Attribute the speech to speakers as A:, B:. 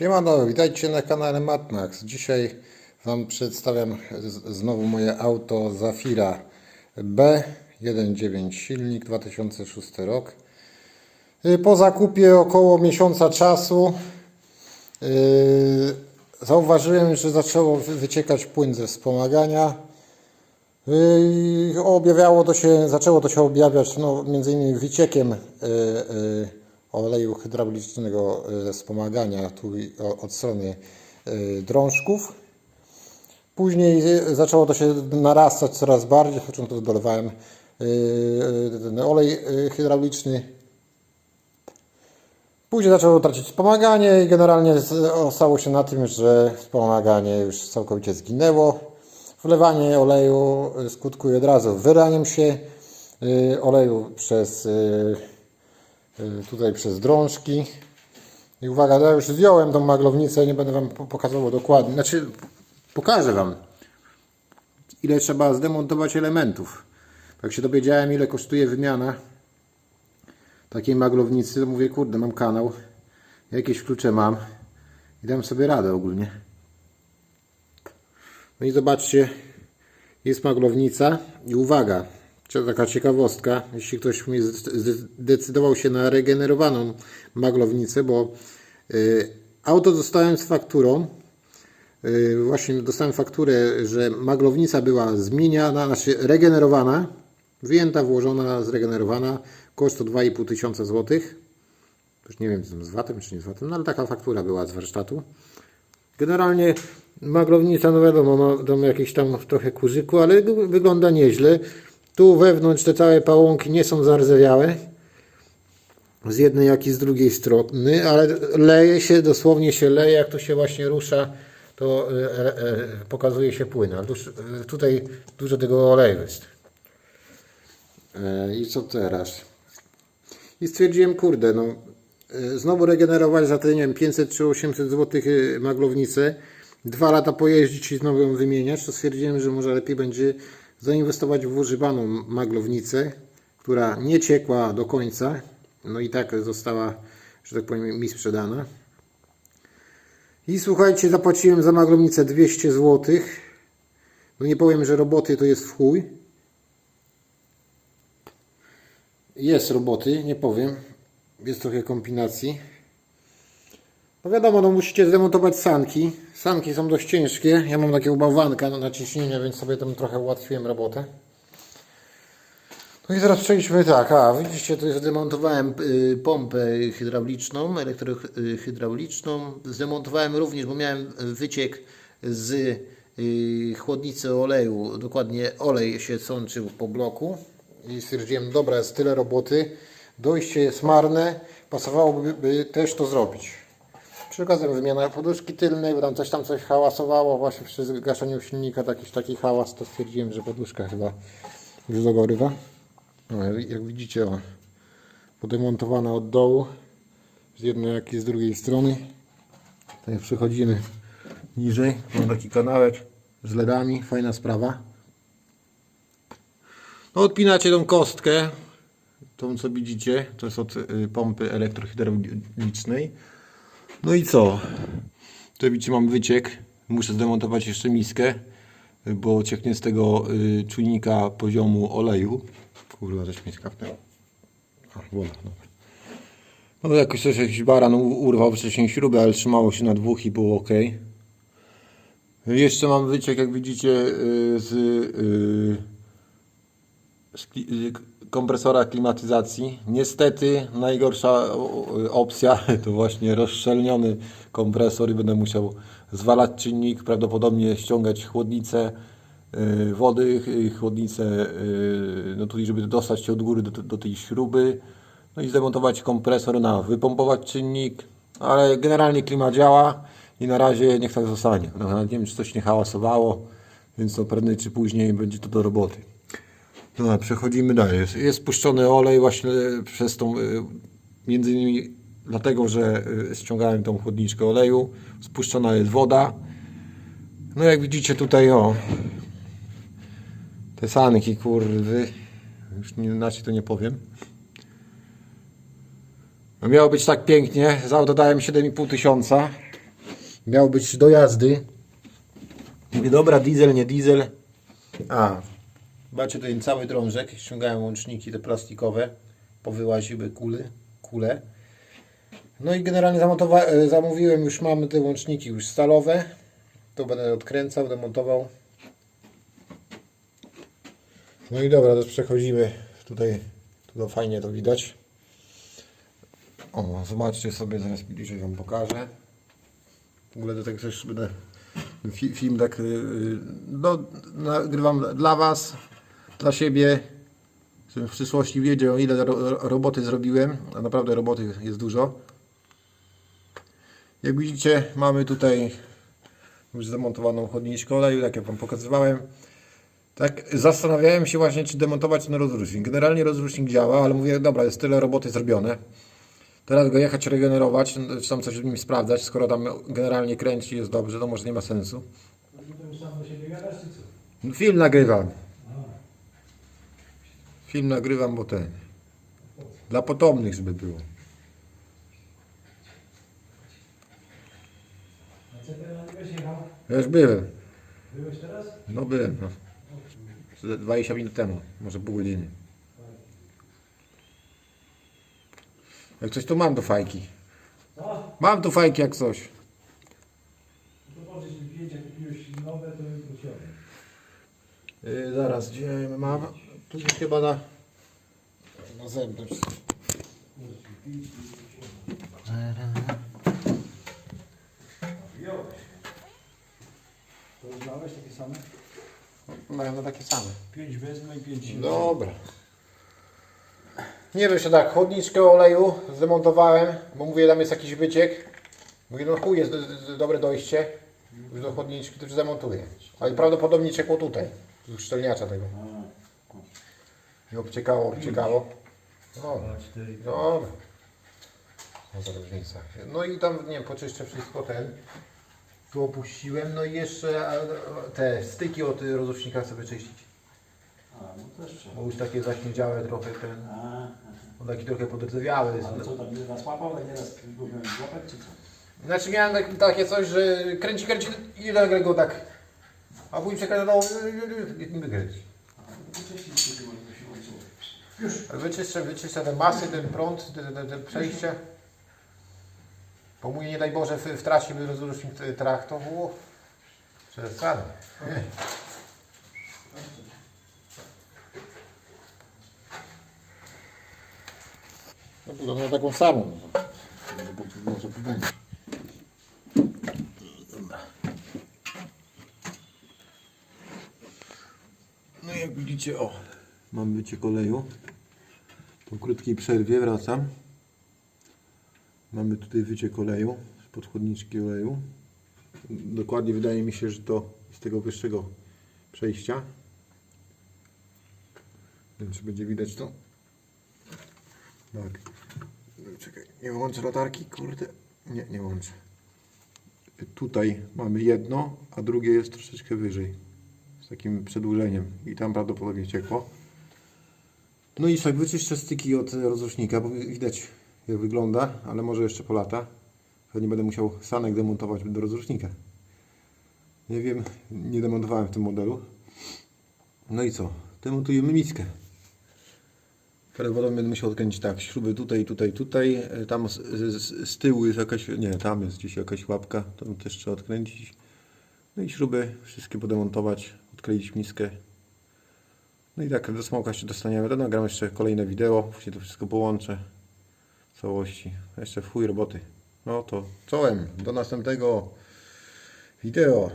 A: Siemano, witajcie na kanale Matmax. Dzisiaj Wam przedstawiam znowu moje auto Zafira B1.9 silnik 2006 rok. Y, Po zakupie około miesiąca czasu yy, zauważyłem, że zaczęło wy- wyciekać płyn ze wspomagania. Yy, Objawiało to się, zaczęło to się objawiać no, między innymi wyciekiem yy, oleju hydraulicznego wspomagania tu i o- od strony yy, drążków. Później yy, zaczęło to się narastać coraz bardziej, chociaż to dolewałem olej hydrauliczny. Później zaczęło tracić wspomaganie i generalnie ostało się na tym, że wspomaganie już całkowicie zginęło. Wlewanie oleju skutkuje od razu wyraniem się oleju przez tutaj przez drążki. I uwaga, ja już zdjąłem tą maglownicę, nie będę Wam po- pokazywał dokładnie. Znaczy, pokażę Wam ile trzeba zdemontować elementów. Jak się dowiedziałem ile kosztuje wymiana takiej maglownicy, to mówię, kurde, mam kanał, jakieś klucze mam i dam sobie radę ogólnie. No i zobaczcie, jest maglownica i uwaga, taka ciekawostka, jeśli ktoś zdecydował się na regenerowaną maglownicę, bo y, auto dostałem z fakturą, y, właśnie dostałem fakturę, że maglownica była zmieniana, znaczy regenerowana, wyjęta, włożona, zregenerowana, koszt to 2,5 tysiąca złotych. Już nie wiem, z VAT-em, czy nie z VAT-em, no ale taka faktura była z warsztatu. Generalnie maglownica, no wiadomo, ma tam jakieś tam trochę kurzyku, ale wygląda nieźle. Tu wewnątrz te całe pałąki nie są zardzewiałe. Z jednej, jak i z drugiej strony, ale leje się, dosłownie się leje, jak to się właśnie rusza, to e, e, pokazuje się płyn. A tuż, e, tutaj dużo tego oleju jest. E, I co teraz? I stwierdziłem, kurde, no e, znowu regenerować za te, nie wiem, 500 czy 800 zł maglownicę, dwa lata pojeździć i znowu ją wymieniać, to stwierdziłem, że może lepiej będzie zainwestować w używaną maglownicę, która nie ciekła do końca, no i tak została, że tak powiem, mi sprzedana. I słuchajcie, zapłaciłem za maglownicę 200 zł. No nie powiem, że roboty to jest w chuj. Jest roboty, nie powiem. Jest trochę kombinacji. No wiadomo, no musicie zdemontować sanki. Sanki są dość ciężkie. Ja mam takiego bałwanka na ciśnienie, więc sobie tam trochę ułatwiłem robotę. No i teraz przejdźmy tak. A, widzicie, tu zdemontowałem y, pompę hydrauliczną, elektrohydrauliczną. Zdemontowałem również, bo miałem wyciek z y, chłodnicy oleju. Dokładnie olej się sączył po bloku. I stwierdziłem, dobra, jest tyle roboty. Dojście jest marne. Pasowałoby by też to zrobić. Przy okazji wymiana poduszki tylnej, bo tam coś tam coś hałasowało właśnie przy gaszeniu silnika, jakiś taki hałas, to stwierdziłem, że poduszka chyba już dogorywa. No, jak widzicie, o, podemontowana od dołu, z jednej jak i z drugiej strony. Tutaj przechodzimy niżej, mam taki kanałek z LEDami, fajna sprawa. No, odpinacie tą kostkę, tą co widzicie, to jest od y, pompy elektrohydraulicznej. No i co? Tutaj widzicie mam wyciek. Muszę zdemontować jeszcze miskę, bo cieknie z tego y, czujnika poziomu oleju. Kurwa, żeś mnie skapnęło. A, woda, dobra. No jakoś też jakiś baran urwał wcześniej śrubę, ale trzymało się na dwóch i było ok. Jeszcze mam wyciek, jak widzicie, y, z, y, kompresora klimatyzacji. Niestety najgorsza opcja to właśnie rozszczelniony kompresor i będę musiał zwalać czynnik, prawdopodobnie ściągać chłodnicę y, wody, y, chłodnicę, y, no tutaj, żeby dostać się od góry do, do tej śruby, no i zdemontować kompresor na wypompować czynnik, ale generalnie klima działa i na razie niech tak zostanie. No, nie wiem, czy coś nie hałasowało, więc to prędzej czy później będzie to do roboty. No, przechodzimy dalej. Jest, jest spuszczony olej właśnie przez tą, y, między innymi dlatego, że y, ściągałem tą chłodniczkę oleju. Spuszczona jest woda. No jak widzicie tutaj o, te sanki kurwy, już inaczej to nie powiem. No miało być tak pięknie, za auto dałem 7,5 tysiąca. Miał być do jazdy. Mówię, dobra, diesel, nie diesel. A, macie ten cały drążek. Ściągałem łączniki te plastikowe. Powyłaziły kule. kule. No i generalnie e, zamówiłem, już mamy te łączniki już stalowe. To będę odkręcał, demontował. No i dobra, teraz przechodzimy tutaj, tu fajnie to widać. O, zobaczcie sobie, zaraz bliżej Wam pokażę. W ogóle do tego też będę fi- film tak, yy, no, nagrywam dla Was, dla siebie, żebym w przyszłości wiedział ile ro, roboty zrobiłem, a naprawdę roboty jest dużo. Jak widzicie, mamy tutaj już zamontowaną chodniczkę oleju, tak jak Wam pokazywałem. Tak, zastanawiałem się właśnie, czy demontować ten rozrusznik. Generalnie rozrusznik działa, ale mówię, dobra, jest tyle roboty zrobione. Teraz go jechać regenerować, czy tam coś w nim sprawdzać, skoro tam generalnie kręci jest dobrze, to może nie ma sensu.
B: No to już sam do siebie gadasz, czy co?
A: Film nagrywam. Film nagrywam, bo ten. Dla potomnych, żeby było.
B: Na CPR nie byłeś jechał?
A: Ja już byłem.
B: Byłeś teraz?
A: No byłem, no. Ze 20 minut temu, może pół godziny. Jak coś to mam do fajki.
B: No,
A: Mam tu fajki jak coś.
B: to możesz mi zdjęcia kupiłeś nowe, to jutro się
A: Yy, zaraz, gdzie mam? Tu jest chyba na, na zewnątrz.
B: To już dałeś takie same?
A: Mają na takie same.
B: Pięć wezmę i pięć
A: Dobra. Nie wiem, jeszcze tak, chłodniczkę oleju zdemontowałem, bo mówię, tam jest jakiś wyciek. Mówię, no chuj, jest d- d- dobre dojście już do chłodniczki, to już zamontuję. Ale prawdopodobnie ciekło tutaj, z szczelniacza tego. I obciekało, obciekało. No, dobra. No za różnica. No i tam, nie wiem, poczyszczę wszystko ten. Tu opuściłem, no i jeszcze a, te styki od rozrusznika chcę wyczyścić.
B: A, no też trzeba.
A: Bo już takie zaśniedziałe trochę ten.
B: A,
A: On taki trochę podrdzewiały jest.
B: ale co tam, nie raz łapał, ale nieraz go miałem złapać, czy co?
A: Znaczy miałem tak, takie coś, że kręci, kręci i nagle go tak. A później przekręcał, nie kręci.
B: A, no to wcześniej się było.
A: Wyczyszczę, wyczyszczę te masy, ten prąd, te, te, te przejście. Bo nie daj Boże w, w trasie by rozrusznik t- trach, to było. No to na taką samą. Może będzie. No jak widzicie, o, mam wyciek oleju. Po krótkiej przerwie wracam. Mamy tutaj wyciek oleju, z podchodniczki oleju. Dokładnie wydaje mi się, że to z tego wyższego przejścia. Nie wiem, czy będzie widać to. Tak. Czekaj, nie włączę latarki, kurde. Nie, nie włączę. Tutaj mamy jedno, a drugie jest troszeczkę wyżej. Z takim przedłużeniem. I tam prawdopodobnie ciekło. No i tak wyczyszczę styki od rozrusznika, bo widać jak wygląda, ale może jeszcze po lata. Pewnie będę musiał sanek demontować do rozrusznika. Nie wiem, nie demontowałem w tym modelu. No i co? Demontujemy miskę. Prawdopodobnie będę musiał odkręcić tak, śruby tutaj, tutaj, tutaj. E, Tam z, z, z tyłu jest jakaś, nie, tam jest gdzieś jakaś łapka, tam też trzeba odkręcić. No i śruby wszystkie podemontować, odkleić miskę. No i tak, do smoka się dostaniemy. To nagram jeszcze kolejne wideo, później to wszystko połączę w całości. Jeszcze w chuj roboty. No to czołem, do następnego wideo.